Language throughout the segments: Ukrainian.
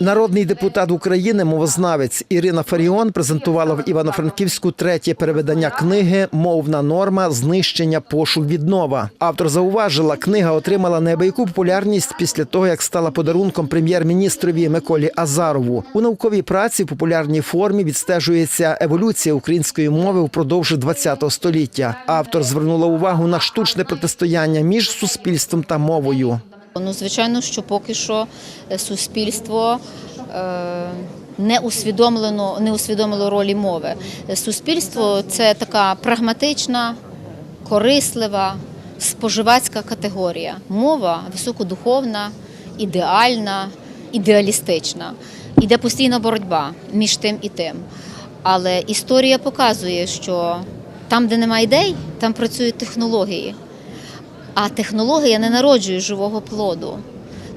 Народний депутат України, мовознавець Ірина Фаріон презентувала в Івано-Франківську третє перевидання книги Мовна норма знищення пошук віднова. Автор зауважила, книга отримала неабияку популярність після того, як стала подарунком прем'єр-міністрові Миколі Азарову. У науковій праці в популярній формі відстежується еволюція української мови впродовж ХХ століття. Автор звернула увагу на штучне протистояння між суспільством та мовою. Ну, звичайно, що поки що е, суспільство е, не усвідомлено, не усвідомило ролі мови. Е, Суспільство це така прагматична, корислива, споживацька категорія. Мова високодуховна, ідеальна, ідеалістична. Іде постійна боротьба між тим і тим. Але історія показує, що там, де немає ідей, там працюють технології. А технологія не народжує живого плоду.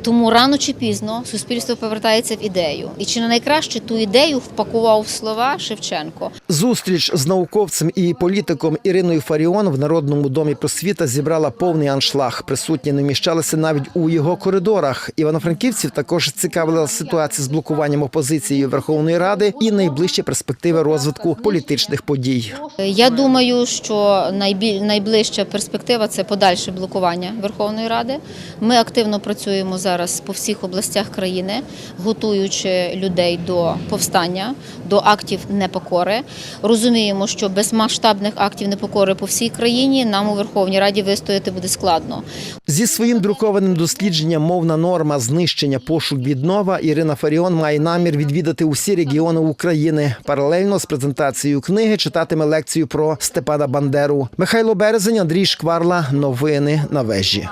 Тому рано чи пізно суспільство повертається в ідею. І чи не найкраще ту ідею впакував в слова Шевченко? Зустріч з науковцем і політиком Іриною Фаріон в Народному домі просвіта зібрала повний аншлаг. Присутні не вміщалися навіть у його коридорах. Івано-франківців також цікавила ситуація з блокуванням опозицією Верховної Ради і найближчі перспективи розвитку політичних подій. Я думаю, що найбіль, найближча перспектива це подальше блокування Верховної Ради. Ми активно працюємо зараз по всіх областях країни, готуючи людей до повстання, до актів непокори. Розуміємо, що без масштабних актів непокори по всій країні нам у Верховній Раді вистояти буде складно. Зі своїм друкованим дослідженням мовна норма знищення пошук віднова Ірина Фаріон має намір відвідати усі регіони України. Паралельно з презентацією книги читатиме лекцію про Степана Бандеру. Михайло Березень, Андрій Шкварла. Новини на вежі.